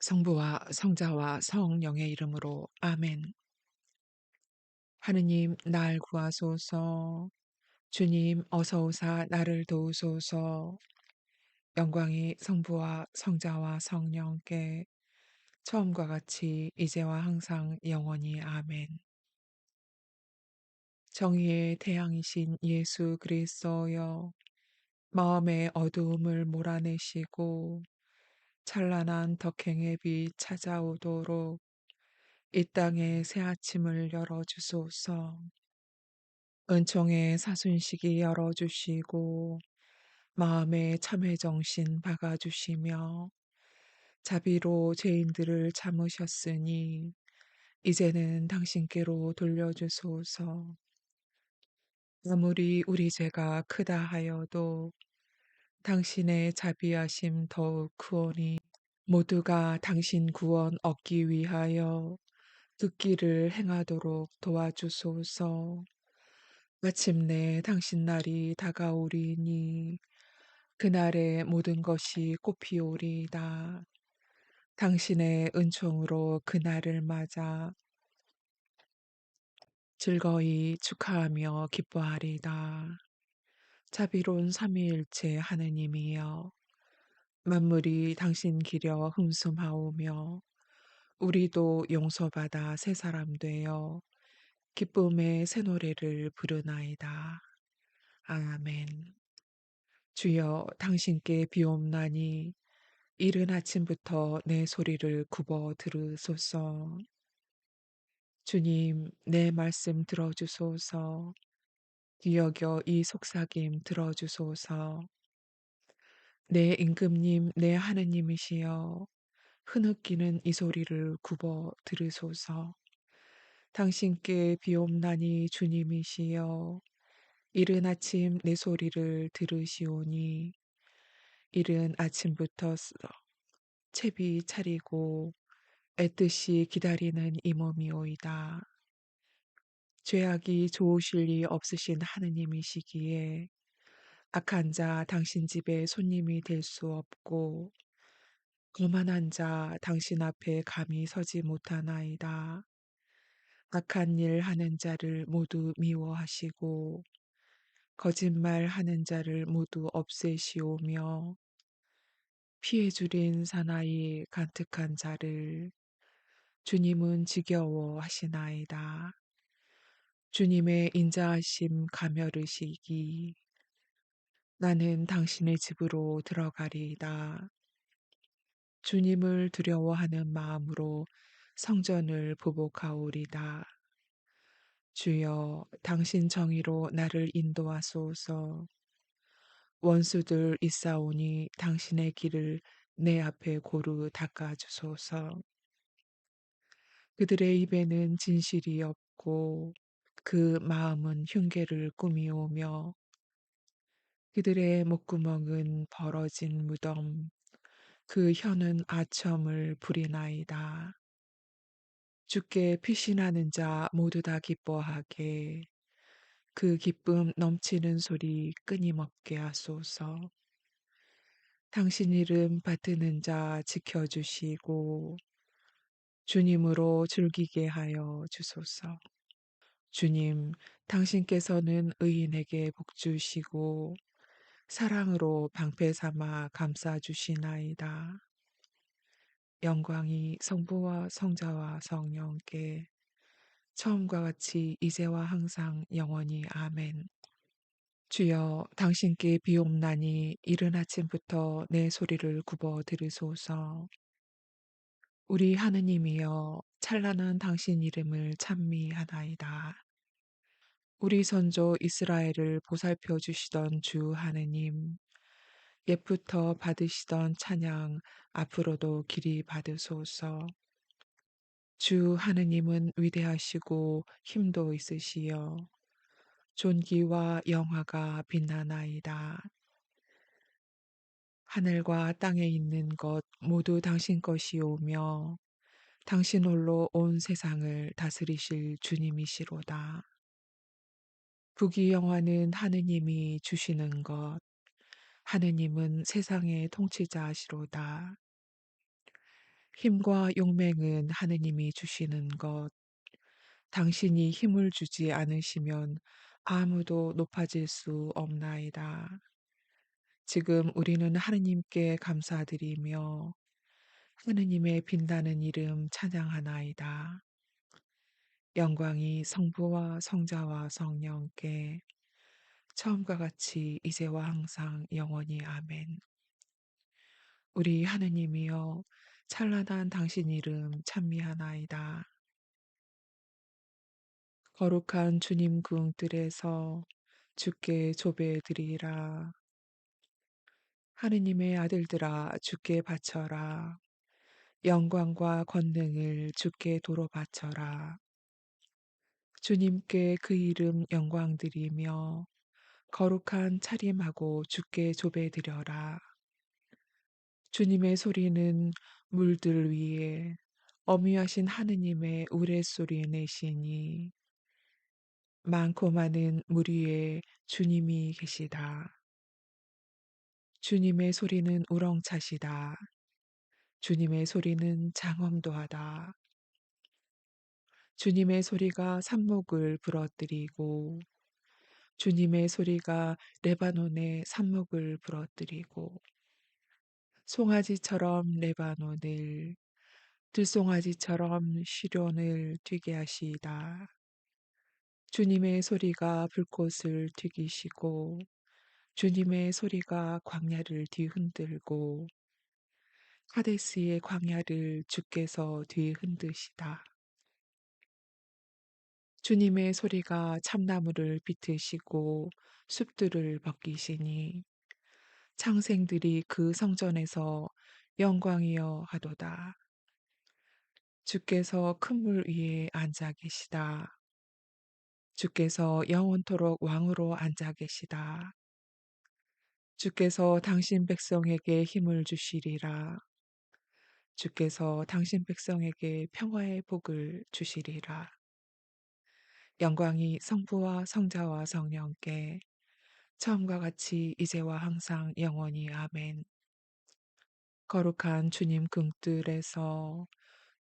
성부와 성자와 성령의 이름으로 아멘. 하느님 날 구하소서. 주님 어서 오사 나를 도우소서. 영광이 성부와 성자와 성령께 처음과 같이 이제와 항상 영원히 아멘. 정의의 태양이신 예수 그리스도여 마음의 어두움을 몰아내시고 찬란한 덕행의 빛 찾아오도록 이 땅에 새 아침을 열어주소서. 은총의 사순식이 열어주시고 마음의 참회 정신 박아주시며 자비로 죄인들을 참으셨으니 이제는 당신께로 돌려주소서. 아무리 우리 죄가 크다 하여도 당신의 자비하심 더욱 크오니 모두가 당신 구원 얻기 위하여 듣기를 행하도록 도와주소서. 마침내 당신 날이 다가오리니 그날의 모든 것이 꽃피오리이다. 당신의 은총으로 그날을 맞아 즐거이 축하하며 기뻐하리다. 자비로운 삼위일체 하느님이여 만물이 당신 기려 흠숨하오며 우리도 용서받아 새 사람 되어 기쁨의 새 노래를 부르나이다. 아멘. 주여 당신께 비옵나니 이른 아침부터 내 소리를 굽어 들으소서. 주님, 내 말씀 들어주소서. 뒤여겨 이 속삭임 들어주소서. 내 임금님, 내 하느님이시여. 흐느끼는 이 소리를 굽어 들으소서. 당신께 비옵나니 주님이시여. 이른 아침 내 소리를 들으시오니 이른 아침부터 채비 차리고 애뜻이 기다리는 이 몸이오이다. 죄악이 좋으실 리 없으신 하느님이시기에 악한 자 당신 집에 손님이 될 수 없고 거만한 자 당신 앞에 감히 서지 못하나이다. 악한 일 하는 자를 모두 미워하시고 거짓말 하는 자를 모두 없애시오며 피해 줄인 사나이 간특한 자를 주님은 지겨워 하시나이다. 주님의 인자하심 가멸의식이 나는 당신의 집으로 들어가리이다. 주님을 두려워하는 마음으로 성전을 보복하오리다. 주여, 당신 정의로 나를 인도하소서. 원수들 있사오니 당신의 길을 내 앞에 고루 닦아주소서. 그들의 입에는 진실이 없고 그 마음은 흉계를 꾸미오며 그들의 목구멍은 벌어진 무덤, 그 혀는 아첨을 부리나이다. 주께 피신하는 자 모두 다 기뻐하게 그 기쁨 넘치는 소리 끊임없게 하소서. 당신 이름 받드는 자 지켜주시고 주님으로 즐기게 하여 주소서. 주님, 당신께서는 의인에게 복 주시고 사랑으로 방패 삼아 감싸 주시나이다. 영광이 성부와 성자와 성령께 처음과 같이 이제와 항상 영원히 아멘. 주여 당신께 비옵나니 이른 아침부터 내 소리를 굽어 들으소서. 우리 하느님이여 찬란한 당신 이름을 찬미하나이다. 우리 선조 이스라엘을 보살펴 주시던 주 하느님 옛부터 받으시던 찬양 앞으로도 길이 받으소서. 주 하느님은 위대하시고 힘도 있으시여 존귀와 영화가 빛나나이다. 하늘과 땅에 있는 것 모두 당신 것이오며 당신 홀로 온 세상을 다스리실 주님이시로다. 부귀영화는 하느님이 주시는 것 하느님은 세상의 통치자시로다. 힘과 용맹은 하느님이 주시는 것. 당신이 힘을 주지 않으시면 아무도 높아질 수 없나이다. 지금 우리는 하느님께 감사드리며 하느님의 빛나는 이름 찬양하나이다. 영광이 성부와 성자와 성령께 처음과 같이 이제와 항상 영원히 아멘. 우리 하느님이여 찬란한 당신 이름 찬미하나이다. 거룩한 주님 궁뜰에서 주께 조배드리라. 하느님의 아들들아 주께 바쳐라. 영광과 권능을 주께 도로 바쳐라. 주님께 그 이름 영광 드리며 거룩한 차림하고 주께 조배드려라. 주님의 소리는 물들 위에 어미하신 하느님의 우레소리 내시니 많고 많은 물 위에 주님이 계시다. 주님의 소리는 우렁차시다. 주님의 소리는 장엄도하다. 주님의 소리가 산목을 부러뜨리고 주님의 소리가 레바논의 산목을 부러뜨리고 송아지처럼 레바논을 들송아지처럼 시련을 뛰게 하시다. 주님의 소리가 불꽃을 튀기시고 주님의 소리가 광야를 뒤흔들고 카데스의 광야를 주께서 뒤흔드시다. 주님의 소리가 참나무를 비트시고 숲들을 벗기시니 창생들이 그 성전에서 영광이여 하도다. 주께서 큰 물 위에 앉아 계시다. 주께서 영원토록 왕으로 앉아 계시다. 주께서 당신 백성에게 힘을 주시리라. 주께서 당신 백성에게 평화의 복을 주시리라. 영광이 성부와 성자와 성령께 처음과 같이 이제와 항상 영원히 아멘. 거룩한 주님 궁뜰에서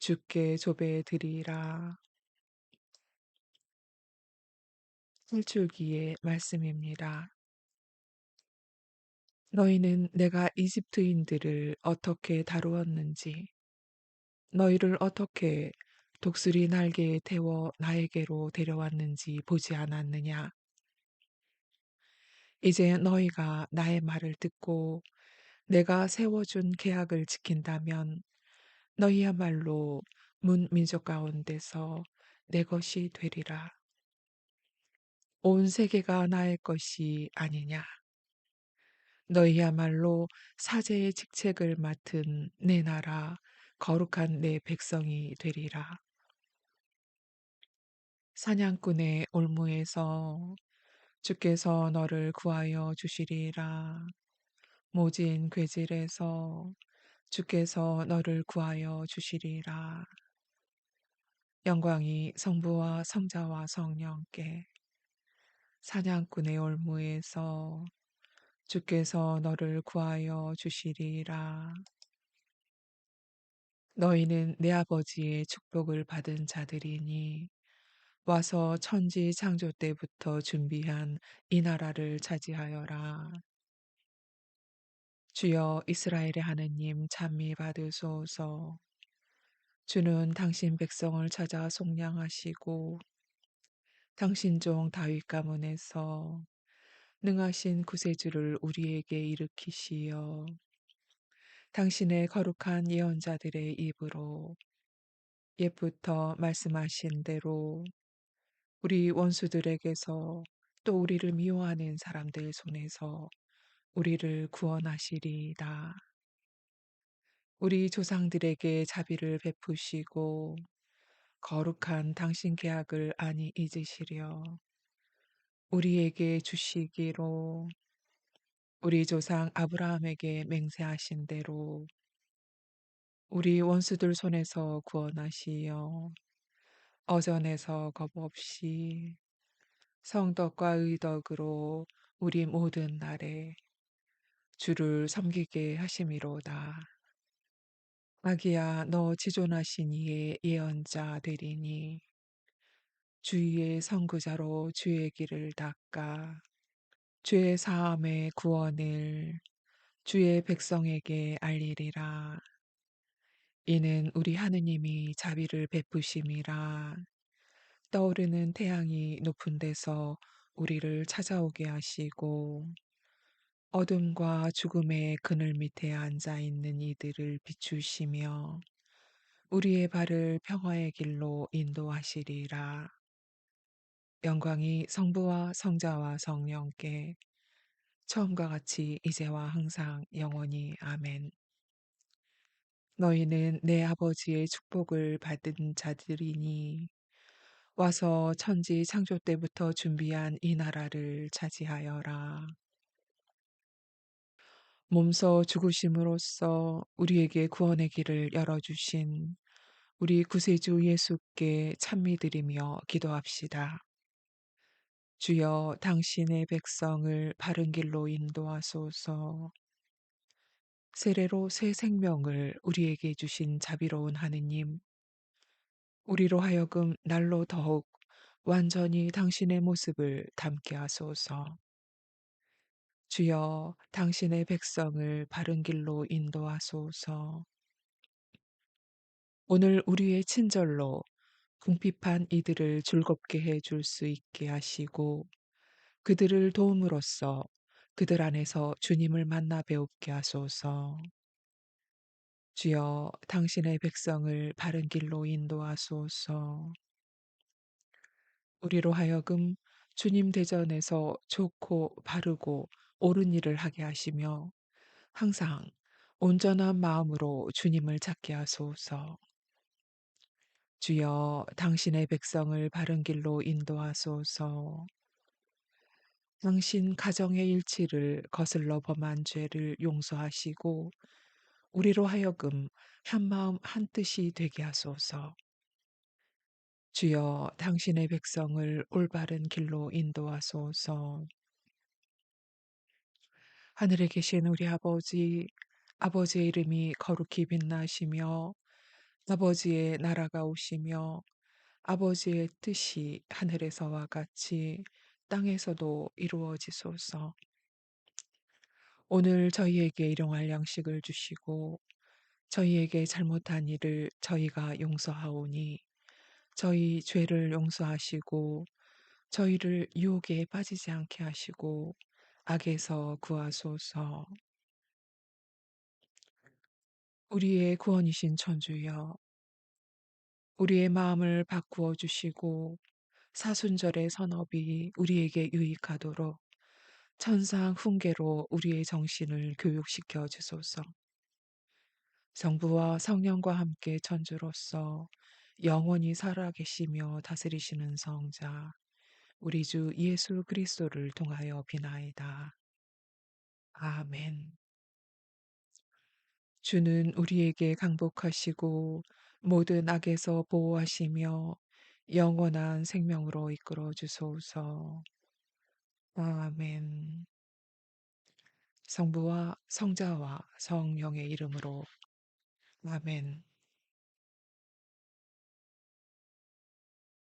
주께 조배 드리라. 일줄기의 말씀입니다. 너희는 내가 이집트인들을 어떻게 다루었는지, 너희를 어떻게 독수리 날개에 태워 나에게로 데려왔는지 보지 않았느냐? 이제 너희가 나의 말을 듣고 내가 세워준 계약을 지킨다면 너희야말로 문 민족 가운데서 내 것이 되리라. 온 세계가 나의 것이 아니냐. 너희야말로 사제의 직책을 맡은 내 나라 거룩한 내 백성이 되리라. 사냥꾼의 올무에서 주께서 너를 구하여 주시리라. 모진 괴질에서 주께서 너를 구하여 주시리라. 영광이 성부와 성자와 성령께 사냥꾼의 올무에서 주께서 너를 구하여 주시리라. 너희는 내 아버지의 축복을 받은 자들이니 와서 천지 창조 때부터 준비한 이 나라를 차지하여라. 주여 이스라엘의 하느님 찬미 받으소서. 주는 당신 백성을 찾아 속량하시고 당신 종 다윗 가문에서 능하신 구세주를 우리에게 일으키시어 당신의 거룩한 예언자들의 입으로 옛부터 말씀하신 대로 우리 원수들에게서 또 우리를 미워하는 사람들 손에서 우리를 구원하시리이다. 우리 조상들에게 자비를 베푸시고 거룩한 당신 계약을 안이 잊으시려 우리에게 주시기로 우리 조상 아브라함에게 맹세하신 대로 우리 원수들 손에서 구원하시어 어전에서 겁 없이 성덕과 의덕으로 우리 모든 날에 주를 섬기게 하심이로다. 아기야 너 지존하신 이의 예언자 되리니 주위의 선구자로 주의 길을 닦아 주의 사함의 구원을 주의 백성에게 알리리라. 이는 우리 하느님이 자비를 베푸심이라 떠오르는 태양이 높은 데서 우리를 찾아오게 하시고 어둠과 죽음의 그늘 밑에 앉아 있는 이들을 비추시며 우리의 발을 평화의 길로 인도하시리라. 영광이 성부와 성자와 성령께 처음과 같이 이제와 항상 영원히 아멘. 너희는 내 아버지의 축복을 받은 자들이니 와서 천지 창조 때부터 준비한 이 나라를 차지하여라. 몸소 죽으심으로써 우리에게 구원의 길을 열어주신 우리 구세주 예수께 찬미드리며 기도합시다. 주여 당신의 백성을 바른 길로 인도하소서. 세례로 새 생명을 우리에게 주신 자비로운 하느님, 우리로 하여금 날로 더욱 완전히 당신의 모습을 담게 하소서. 주여 당신의 백성을 바른 길로 인도하소서. 오늘 우리의 친절로 궁핍한 이들을 즐겁게 해 줄 수 있게 하시고 그들을 도움으로써 그들 안에서 주님을 만나 배웁게 하소서. 주여 당신의 백성을 바른 길로 인도하소서. 우리로 하여금 주님 대전에서 좋고 바르고 옳은 일을 하게 하시며 항상 온전한 마음으로 주님을 찾게 하소서. 주여 당신의 백성을 바른 길로 인도하소서. 당신 가정의 일치를 거슬러 범한 죄를 용서하시고 우리로 하여금 한 마음 한 뜻이 되게 하소서. 주여 당신의 백성을 올바른 길로 인도하소서. 하늘에 계신 우리 아버지, 아버지의 이름이 거룩히 빛나시며 아버지의 나라가 오시며 아버지의 뜻이 하늘에서와 같이 땅에서도 이루어지소서. 오늘 저희에게 일용할 양식을 주시고 저희에게 잘못한 일을 저희가 용서하오니 저희 죄를 용서하시고 저희를 유혹에 빠지지 않게 하시고 악에서 구하소서. 우리의 구원이신 천주여, 우리의 마음을 바꾸어 주시고 사순절의 선업이 우리에게 유익하도록 천상 훈계로 우리의 정신을 교육시켜 주소서. 성부와 성령과 함께 천주로서 영원히 살아계시며 다스리시는 성자 우리 주 예수 그리스도를 통하여 비나이다. 아멘. 주는 우리에게 강복하시고 모든 악에서 보호하시며 영원한 생명으로 이끌어 주소서. 아멘. 성부와 성자와 성령의 이름으로 아멘.